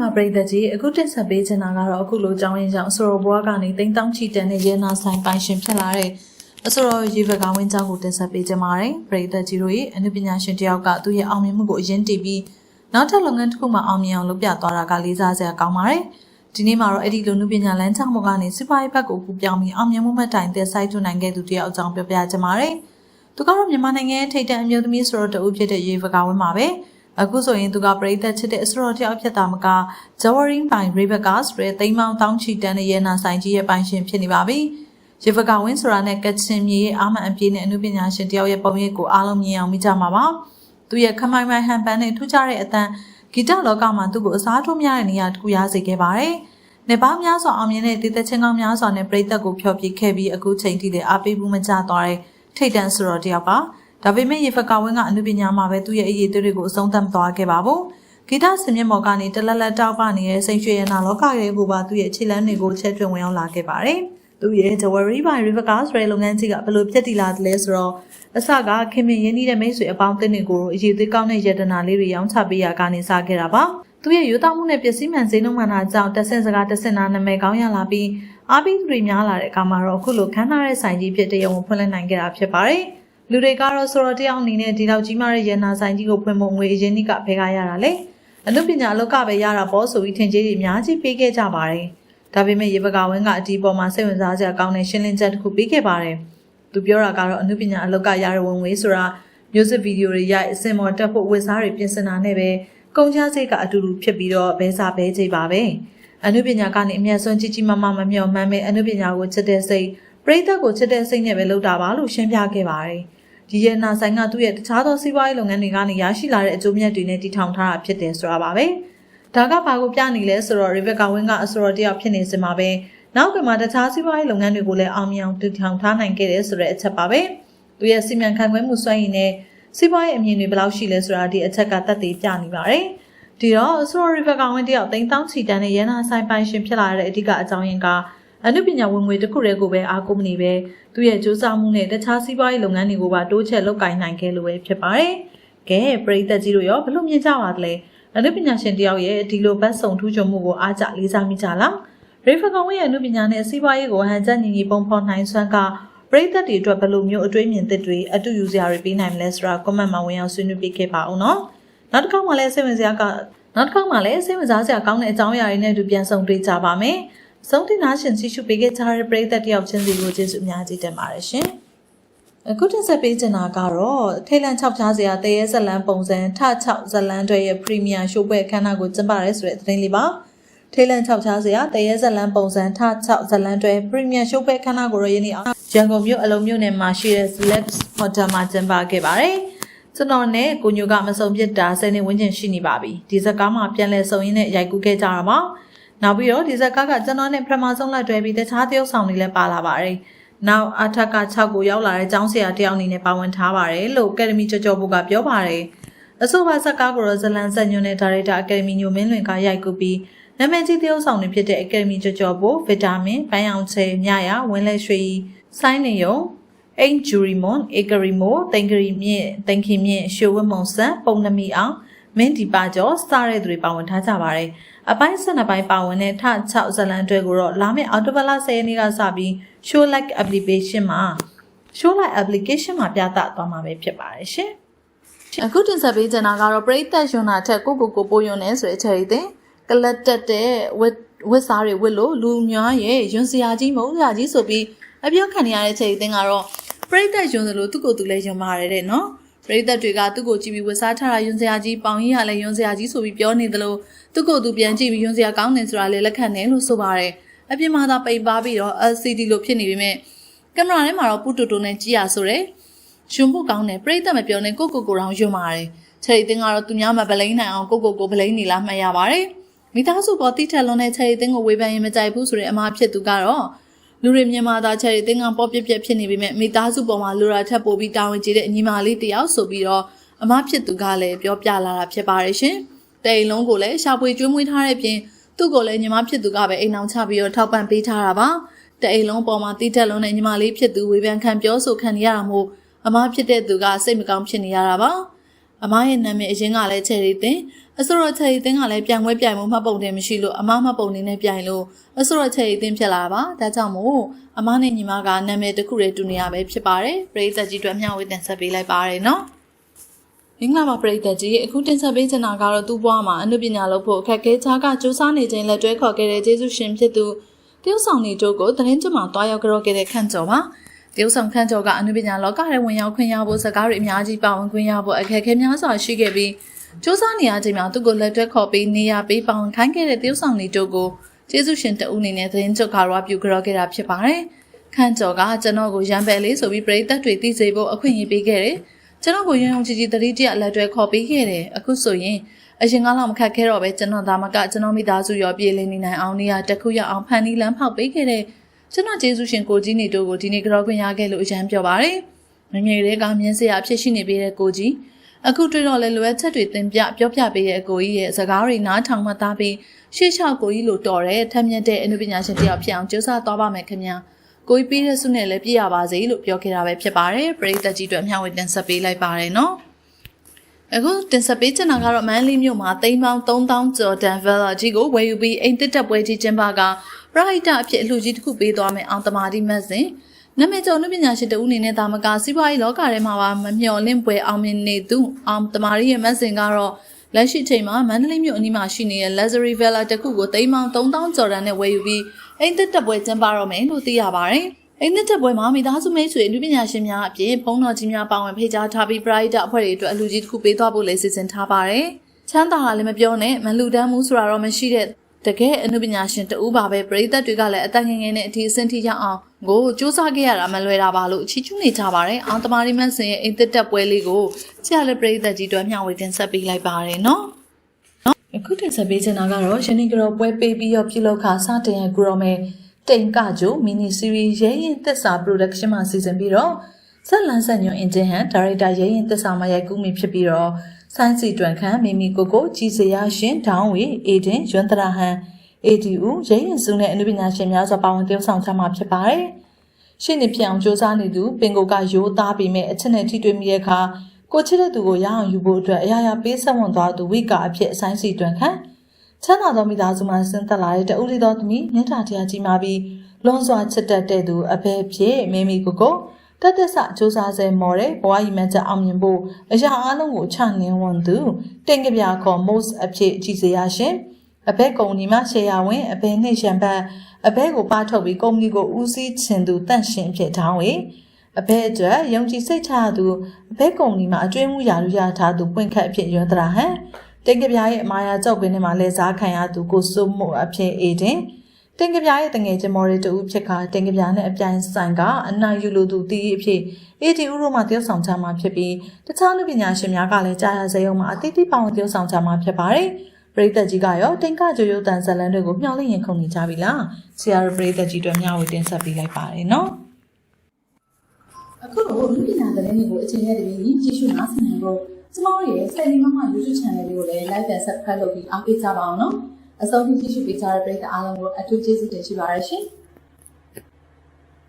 ပါပရိသတ်ကြီးအခုတက်ဆက်ပေးချင်တာကတော့အခုလိုကြောင်းရင်ကြောင့်အစောဘွားကနေတိမ်တောင်းချီတန်တဲ့ရဲနာဆိုင်ပိုင်ရှင်ဖြစ်လာတဲ့အစောရေဘကဝင်းကြောင်းကိုတက်ဆက်ပေးချင်ပါတယ်ပရိသတ်ကြီးတို့ရဲ့အနုပညာရှင်တယောက်ကသူ့ရဲ့အောင်မြင်မှုကိုအရင်တည်ပြီးနောက်ထပ်လုပ်ငန်းတစ်ခုမှအောင်မြင်အောင်လုပ်ပြသွားတာကလေးစားစရာကောင်းပါတယ်ဒီနေ့မှာတော့အဲ့ဒီလိုနုပညာလမ်းကြောင်းပေါ်ကနေစူပါရီဘက်ကိုကူပြောင်းပြီးအောင်မြင်မှုမှတ်တိုင်သက်ဆိုင်ထူနိုင်ခဲ့သူတယောက်အကြောင်းပြောပြချင်ပါတယ်သူကတော့မြန်မာနိုင်ငံရဲ့ထိပ်တန်းအမျိုးသမီးဆိုတော့တူဖြစ်တဲ့ရေဘကဝင်းပါပဲ။ အခုဆိုရင်သူကပရိသတ်ချစ်တဲ့အစရောတယောက်ဖြစ်တာမကဂျဝရင်းပိုင်ရေဘကာစရဲ့တိမ်မောင်တောင်းချီတန်းတဲ့ရဲနာဆိုင်ကြီးရဲ့ပိုင်ရှင်ဖြစ်နေပါပြီ။ရေဘကာဝင်းဆိုတာနဲ့ကချင်မြေရဲ့အာမန်အပြည့်နဲ့အမှုပညာရှင်တယောက်ရဲ့ပုံရိပ်ကိုအားလုံးမြင်အောင်မိကြမှာပါ။သူရဲ့ခမိုင်မိုင်ဟန်ပန်နဲ့ထူးခြားတဲ့အတန်ဂီတလောကမှာသူ့ကိုအစားထိုးများတဲ့နေရာတစ်ခုရစေခဲ့ပါတယ်။နေပါများစွာအောင်မြင်တဲ့တည်သက်ချင်းကောင်းများစွာနဲ့ပရိသတ်ကိုဖျော်ပြခဲ့ပြီးအခုချိန်ထိလည်းအားပေးမှုမကျသွားတဲ့ထိတ်တန့်ဆိုတော်တယောက်ပါ။ ဒါပေမဲ့ရေဖကဝင်းကအမှုပညာမှာပဲသူ့ရဲ့အရေးအသွေးတွေကိုအဆုံးသတ်သွားခဲ့ပါဘူး။ဂီတဆင်မြင့်မော်ကနေတလက်လက်တောက်ပနေတဲ့စိတ်ရွှေရနာလောကရဲ့ဘူပါသူ့ရဲ့ခြေလမ်းတွေကိုချက်တွင်ဝင်အောင်လာခဲ့ပါတယ်။သူ့ရဲ့ Jewelry by Rivercar ဆိုတဲ့လုပ်ငန်းကြီးကဘယ်လိုဖြစ်တည်လာသလဲဆိုတော့အစကခင်မင်ရင်းနှီးတဲ့မိတ်ဆွေအပေါင်းအသင်းတွေကိုအရေးသေးကောင်းတဲ့ယတနာလေးတွေရောင်းချပေးရကနေစခဲ့တာပါ။သူ့ရဲ့ရိုးသားမှုနဲ့ပစ္စည်းမှန်ဈေးနှုန်းမှန်တာကြောင့်တက်ဆင့်စကားတက်ဆင့်နာနာမည်ကောင်းရလာပြီးအားပေးသူတွေများလာတဲ့အခါမှာတော့အခုလိုခန်းနာတဲ့ဆိုင်ကြီးဖြစ်တဲ့ရုံကိုဖွင့်လှစ်နိုင်ခဲ့တာဖြစ်ပါတယ်။ လူတွေကတော့ဆိုတော့တယောက်အနေနဲ့ဒီလောက်ကြီးမားတဲ့ရန်နာဆိုင်ကြီးကိုဖွင့်ဖို့ငွေအရင်နှစ်ကဖဲကားရတာလေအမှုပညာအလောက်ကပဲရတာပေါ့ဆိုပြီးထင်ကြီးတွေအများကြီးပေးခဲ့ကြပါတယ်ဒါပေမဲ့ရေပကဝင်းကအဒီပေါ်မှာစိတ်ဝင်စားစရာကောင်းတဲ့ရှင်းလင်းချက်တစ်ခုပေးခဲ့ပါတယ်သူပြောတာကတော့အမှုပညာအလောက်ကရတဲ့ဝင်ငွေဆိုတာ music video တွေရိုက်အစင်မော်တက်ဖို့ဝက်စားတွေပြင်ဆင်တာနဲ့ပဲကုန်ချစိတ်ကအတူတူဖြစ်ပြီးတော့ဘဲစားဘဲချိန်ပါပဲအမှုပညာကနေအမျက်စွန်းကြီးကြီးမားမားမမျှော်မှန်းမဲ့အမှုပညာကိုချစ်တဲ့စိတ်ပရိသတ်ကိုချစ်တဲ့စိတ်နဲ့ပဲလုပ်တာပါလို့ရှင်းပြခဲ့ပါတယ် ဒီရနာဆိုင်ကသူ့ရဲ့တခြားသောစီးပွားရေးလုပ်ငန်းတွေကနေရရှိလာတဲ့အကျိုးမြတ်တွေနဲ့တည်ထောင်ထားတာဖြစ်တယ်ဆိုတာပါပဲဒါကဘာကိုပြနေလဲဆိုတော့ Rebecca Wing ကအဆိုတော်တယောက်ဖြစ်နေစမှာပဲနောက်ကမှတခြားစီးပွားရေးလုပ်ငန်းတွေကိုလည်းအောင်မြင်အောင်တည်ထောင်ထားနိုင်ခဲ့တယ်ဆိုတဲ့အချက်ပါပဲသူရဲ့စီမံခန့်ခွဲမှုစွမ်းရည်နဲ့စီးပွားရေးအမြင်တွေဘယ်လောက်ရှိလဲဆိုတာဒီအချက်ကသက်သေပြနေပါတယ်ဒီတော့ဆိုတော့ Rebecca Wing တယောက်တိမ်တောင်းချီတန်းနဲ့ရန်နာဆိုင်ပိုင်ရှင်ဖြစ်လာတဲ့အဓိကအကြောင်းရင်းက အနုပညာဝင်ငွေတစ်ခုတည်းကိုပဲအားကိုးမနေပဲသူရဲ့ကြိုးစားမှုနဲ့တခြားစီးပွားရေးလုပ်ငန်းတွေကိုပါတိုးချဲ့လုပ်ကိုင်နိုင်ခဲ့လို့ပဲဖြစ်ပါတယ်။ကဲပရိသတ်ကြီးတို့ရောဘယ်လိုမြင်ကြပါသလဲ။အနုပညာရှင်တယောက်ရဲ့ဒီလိုဘတ်စုံထူးချွန်မှုကိုအားကြလေးစားမိကြလား။ရေဖကောင်ဝင်းရဲ့အနုပညာနဲ့စီးပွားရေးကိုဟန်ချက်ညီညီပုံဖော်နိုင်စွမ်းကပရိသတ်တွေအတွက်ဘယ်လိုမျိုးအတွေးမြင်သစ်တွေအတူယူစရာတွေပေးနိုင်မလဲဆိုတာ comment မှာဝင်အောင်ဆွေးနွေးပေးခဲ့ပါဦးနော်။နောက်တစ်ခေါက်မှလည်းစိတ်ဝင်စားကနောက်တစ်ခေါက်မှလည်းစိတ်ဝင်စားစရာကောင်းတဲ့အကြောင်းအရာတွေနဲ့အတူပြန်ဆုံတွေ့ကြပါမယ်။ ဆုံးတင်နာရှင်ကြည့်ရှုပေးခဲ့ကြတဲ့ပရိသတ်တယောက်ချင်းစီကိုကျေးဇူးအများကြီးတင်ပါတယ်ရှင်။အခုတင်ဆက်ပေးချင်တာကတော့ထိတ်လန့်6ချားစရာတရေဇလန်ပုံစံထ6ဇလန်တွေရဲ့ပရီမီယာရှိုးပွဲအခမ်းအနားကိုကျင်းပရဲဆိုတဲ့သတင်းလေးပါ။ထိတ်လန့်6ချားစရာတရေဇလန်ပုံစံထ6ဇလန်တွေပရီမီယာရှိုးပွဲအခမ်းအနားကိုရယနေ့ရန်ကုန်မြို့အလုံးမြို့နယ်မှာရှိတဲ့ Select Hotel မှာကျင်းပခဲ့ပါတယ်။ကျွန်တော်နဲ့ကိုညိုကမစုံပြစ်တာဆယ်နှစ်ဝန်းကျင်ရှိနေပါပြီ။ဒီဇက်ကားမှာပြန်လဲစုံရင်းနဲ့ရိုက်ကူးခဲ့ကြတာပါ။ နောက်ပြီးတော့ဒီဇက်ကားကကျွန်တော်နဲ့ပထမဆုံးလက်တွဲပြီးတခြားတရုပ်ဆောင်တွေလည်းပါလာပါတယ်။နောက်အထက်က6ကိုရောက်လာတဲ့ကျောင်းဆရာတယောက်အနေနဲ့ပါဝင်ထားပါတယ်လို့အကယ်ဒမီကြော်ကြော်ဘုကပြောပါတယ်။အဆိုပါဇက်ကားကိုတော့ဇလန်ဆက်ညွန်းတဲ့ဒါရိုက်တာအကယ်ဒမီညိုမင်းလွင်ကရိုက်ကူပြီးနာမည်ကြီးတရုပ်ဆောင်တွေဖြစ်တဲ့အကယ်ဒမီကြော်ကြော်ဘုဗီတာမင်၊ဘိုင်းအောင်ချေမြရဝင်းလက်ရွှေဆိုင်းနေယုံအိန်ဂျူရီမွန်ဧကရီမိုတင်ဂရီမြင့်တင်ခင်မြင့်ရှိုးဝတ်မုံဆန်ပုံနမီအောင် မင်းဒီပါကျော်စတဲ့သူတွေပါဝင်ထားကြပါတယ်။အပိုင်း12ပိုင်းပါဝင်တဲ့ထ6ဇလန်တွေကိုတော့လာမယ့်အော်တိုဘလာ10ရက်နေ့ကစပြီး show like application မှာ show like application မှာပြသသွားမှာပဲဖြစ်ပါတယ်ရှင်အခုတင်ဆက်ပေးချင်တာကတော့ပရိသတ်ယွန်နာထက်ကိုကိုကိုပိုးယွန်နေဆိုတဲ့အချက်တွေတင်ကလတ်တက်တဲ့ဝက်ဝက်စားတွေဝက်လို့လူများရဲ့ယွန်စရာကြီးမဟုတ်စရာကြီးဆိုပြီးအပြောခံနေရတဲ့ချက်တွေတင်ကတော့ပရိသတ်ယွန်စလို့သူ့ကိုယ်သူလည်းယွန်ပါတယ်တဲ့နော် ပရိသတ်တွေကသူ့ကိုကြည့်ပြီးဝက်စားထားတာယွန်စရာကြီးပေါင်ကြီးကလည်းယွန်စရာကြီးဆိုပြီးပြောနေသလိုသူ့ကိုယ်သူပြန်ကြည့်ပြီးယွန်စရာကောင်းတယ်ဆိုတာလည်းလက်ခံတယ်လို့ဆိုပါတယ်အပြင်မှာသာပိန်ပါပြီးတော့ LCD လို့ဖြစ်နေပေမဲ့ကင်မရာထဲမှာတော့ပူတူတူနဲ့ကြည့်ရဆိုတယ်ယွန်ဖို့ကောင်းတယ်ပရိသတ်မပြောနဲ့ကိုကိုကိုတောင်ယွန်ပါတယ်ချယ်ရီတင်းကတော့သူများမဗလိန်နိုင်အောင်ကိုကိုကိုဗလိန်နေလားမှတ်ရပါတယ်မိသားစုပေါ်တိထက်လွန်တဲ့ချယ်ရီတင်းကိုဝေဖန်ရင်မကြိုက်ဘူးဆိုတဲ့အမှားဖြစ်သူကတော့ လူတွေမြန်မာသားချယ်ရီတင်းကပေါ်ပြက်ပြက်ဖြစ်နေပေမဲ့မိသားစုပေါ်မှာလူရာထက်ပိုပြီးတာဝန်ကျေတဲ့ညီမလေးတယောက်ဆိုပြီးတော့အမှားဖြစ်သူကလည်းပြောပြလာတာဖြစ်ပါတယ်ရှင်။တအိမ်လုံးကိုလည်းရှာဖွေကျွေးမွေးထားတဲ့ပြင်သူ့ကိုလည်းညီမဖြစ်သူကပဲအိမ်အောင်ချပြီးတော့ထောက်ပံ့ပေးထားတာပါတအိမ်လုံးပေါ်မှာတီးတက်လုံးနဲ့ညီမလေးဖြစ်သူဝေဖန်ခံပြောဆိုခံနေရတာမို့အမဖြစ်တဲ့သူကစိတ်မကောင်းဖြစ်နေရတာပါ အအမရဲ့နာမည်အရင်ကလည်းချယ်ရီတင်အစိုးရချယ်ရီတင်ကလည်းပြိုင်ပွဲပြိုင်မှုမှတ်ပုံတင်မရှိလို့အမမှတ်ပုံနေနဲ့ပြိုင်လို့အစိုးရချယ်ရီတင်ဖြစ်လာတာပါဒါကြောင့်မို့အမနဲ့ညီမကနာမည်တစ်ခုတည်းတူနေရပဲဖြစ်ပါတယ်ပရိသတ်ကြီးတို့မျှဝေတင်ဆက်ပေးလိုက်ပါတယ်နော်မင်္ဂလာပါပရိသတ်ကြီးအခုတင်ဆက်ပေးချင်တာကတော့သူ့ဘဝမှာအနုပညာလုပ်ဖို့အခက်အခဲချားကစူးစမ်းနေခြင်းလက်တွဲခေါ်ခဲ့တဲ့ကျေးဇူးရှင်ဖြစ်သူတရုတ်ဆောင်နေတို့ကိုသတင်းကြမှာတွားရောက်ကြောခဲ့တဲ့ခန့်ကျော်ပါ တရုတ်ဆောင်ခန့်ကျော်ကအနုပညာလောကထဲဝင်ရောက်ခွင့်ရဖို့စကားတွေအများကြီးပါဝင်ခွင့်ရဖို့အခက်အခဲများစွာရှိခဲ့ပြီးစူးစမ်းနေရခြင်းမှာသူ့ကိုလက်တွဲခေါ်ပြီးနေရာပေးပါဝင်ခိုင်းခဲ့တဲ့တရုတ်ဆောင်နေတို့ကိုကျေးဇူးရှင်တဦးအနေနဲ့သတင်းကြကားရပြုကြောခဲ့တာဖြစ်ပါတယ်ခန့်ကျော်ကကျွန်တော်ကိုရံပယ်လေးဆိုပြီးပရိသတ်တွေသိစေဖို့အခွင့်အရေးပေးခဲ့တယ်ကျွန်တော်ကိုရုံရုံကြည်ကြည်တတိတရလက်တွဲခေါ်ပေးခဲ့တယ်အခုဆိုရင်အရင်ကလောက်မခက်ခဲတော့ပဲကျွန်တော်ဒါမကကျွန်တော်မိသားစုရောပြေးလည်နေနိုင်အောင်နေရာတစ်ခုရအောင်ဖန်တီးလမ်းဖောက်ပေးခဲ့တဲ့ ကျွန်တော်ကျေးဇူးရှင်ကိုကြီးနေတို့ကိုဒီနေ့ကြောခွင့်ရခဲ့လို့အရန်ပြောပါတယ်ငငယ်လေးကမြင်းစရာဖြစ်ရှိနေပေးတဲ့ကိုကြီးအခုတွေ့တော့လဲလွယ်ချက်တွေသင်ပြပြောပြပေးတဲ့ကိုကြီးရဲ့စကားတွေနားထောင်မှသားပြီးရှေ့လျှောက်ကိုကြီးလိုတော်တဲ့ထက်မြက်တဲ့အနုပညာရှင်တယောက်ဖြစ်အောင်ကြိုးစားသွားပါမယ်ခင်ဗျာကိုကြီးပြီးတဲ့ဆုနဲ့လည်းပြည့်ရပါစေလို့ပြောခဲ့တာပဲဖြစ်ပါတယ်ပရိသတ်ကြီးတို့အမျှဝေတင်ဆက်ပေးလိုက်ပါတယ်နော် အခုတင်ဆက်ပေးချင်တာကတော့မန်လေးမြို့မှာသိန်းပေါင်း3000ကျော်တန်ဗလာကြီးကိုဝယ်ယူပြီးအိမ်တစ်တက်ပွဲကြီးကျင်းပကပရိုက်တာအဖြစ်အလှကြီးတစ်ခုပေးသွားမယ်အောင်တမာတိမတ်စဉ်နာမည်ကျော်နှုပညာရှင်တဦးအနေနဲ့ဒါမကစီးပွားရေးလောကထဲမှာပါမမျှော်လင့်ပွဲအောင်မြင်နေသူအောင်တမာတိရဲ့မတ်စဉ်ကတော့လက်ရှိချိန်မှာမန္တလေးမြို့အနီးမှာရှိနေတဲ့ Luxury Villa တစ်ခုကိုသိန်းပေါင်း3000ကျော်တန်နဲ့ဝယ်ယူပြီးအိမ်တစ်တက်ပွဲကျင်းပတော့မယ်လို့သိရပါတယ်။ အိမ်နှစ်တက်ပွဲမှာမိသားစုမိတ်ဆွေအမှုပညာရှင်များအပြင်ဘုန်းတော်ကြီးများပါဝင်ဖိတ်ကြားထားပြီးပရိုက်တာအဖွဲ့တွေအတွက်အလူကြီးတစ်ခုပေးသွားဖို့လည်းစီစဉ်ထားပါတယ်။ချမ်းသာတာလည်းမပြောနဲ့မလူတန်းမှုဆိုတာတော့မရှိတဲ့တကယ်အမှုပညာရှင်တူပါပဲပရိသတ်တွေကလည်းအတန်ငယ်ငယ်နဲ့အထီးအဆင့်ထိရောက်အောင်ကိုစူးစမ်းခဲ့ရတာမလွယ်တာပါလို့အချီးကျူးနေကြပါတယ်။အောင်တမာရီမတ်စင်ရဲ့အိမ်သက်တက်ပွဲလေးကိုကြာလက်ပရိသတ်ကြီးတို့မျှဝေတင်ဆက်ပေးလိုက်ပါတယ်နော်။အခုတင်ဆက်ပေးချင်တာကတော့ရင်းနှီးကြောပွဲပေးပြီးတော့ပြုလုပ်ခါစတင်ရဂရောမဲ တိန်ကကြိုမီနီစီရီရဲရင်သစ္စာ production မှာစီစဉ်ပြီးတော့ဇက်လန်ဆက်ညွန်အင်ဂျင်ဟန်ဒါရိုက်တာရဲရင်သစ္စာမှာရိုက်ကူးမိဖြစ်ပြီးတော့ဆိုင်းစီတွန်ခန်မီမီကိုကိုကြည်စရာရှင်ဒေါင်းဝေအေဒင်ရွမ်တရာဟန် ADU ရဲရင်စုနဲ့အနုပညာရှင်များစွာပါဝင်တည်ဆောင်ကြမှာဖြစ်ပါတယ်။ရှင်းနေဖြစ်အောင်စူးစမ်းနေသူပင်ကိုကရိုးသားပြီးမဲ့အချက်နဲ့ထိတွေ့မိတဲ့အခါကိုချစ်တဲ့သူကိုရအောင်ယူဖို့အတွက်အရာရာပေးဆက်ဝန်သွားသူဝိကာအဖြစ်အဆိုင်စီတွန်ခန် ချမ်းသာသောမိသားစုမှဆင်းသက်လာတဲ့တဦးလေးသောသမီးမြတ်တာတရားကြီးမှာပြီးလွန်စွာချစ်တတ်တဲ့သူအဖေဖြစ်မိမိကိုကိုတတ်သက်ဆစူးစမ်းစေမော်တဲ့ဘဝရည်မှန်းချက်အောင်မြင်ဖို့အရာအလုံးကိုချနှင်းဝန်သူတင်ကြပြခေါ် most အဖြစ်ကြည်စရာရှင်အဘက်ကုမ္ပဏီမှာရှယ်ယာဝင်အဘယ်နှိမ့်ရှံပတ်အဘက်ကိုပါထုတ်ပြီးကုမ္ပဏီကိုဦးစီးချင်သူတန့်ရှင်ဖြစ်ထောင်းဝေအဘက်အတွက်ယုံကြည်စိတ်ချသူအဘက်ကုမ္ပဏီမှာအကျွေးမှုရာလူရထားသူပွင့်ခတ်အဖြစ်ရွံ့တရာဟန် တင်ကြပြရဲ့အမာယာကြောက်ကွင်းထဲမှာလဲစားခံရသူကိုစိုးမို့အဖြစ်အေးတင်တင်ကြပြရဲ့တငယ်ချင်းမော်ရီတူဖြစ်ခါတင်ကြပြနဲ့အပြိုင်ဆိုင်ကအနာယူလိုသူတီးအဖြစ်အေတီဦးတို့မှတယောက်ဆောင်ချမှာဖြစ်ပြီးတခြားလူပညာရှင်များကလည်းကြားရစေအောင်မှာအတိအကျပောင်းတယောက်ဆောင်ချမှာဖြစ်ပါတယ်ပရိသတ်ကြီးကရောတင်ကကြိုရိုးတန်ဇလန်တွေကိုမျှော်လင့်ရင်ခုန်နေကြပြီလားဆရာတို့ပရိသတ်ကြီးတို့မျှဝေတင်ဆက်ပေးလိုက်ပါတယ်နော်အခုလိုလူပညာသတင်းတွေကိုအချိန်နဲ့တပြေးညီကြည့်ရှုနားဆင်နိုင်ဖို့ ကျမတို့ရဲ့ Selling Mama YouTube Channel လေးကိုလည်း Like and Subscribe လုပ်ပြီးအားပေးကြပါအောင်နော်အဆုံးထိကြည့်ရှုပေးကြတဲ့ပရိသတ်အားလုံးကိုအထူးကျေးဇူးတင်ရှိပါရရှင်။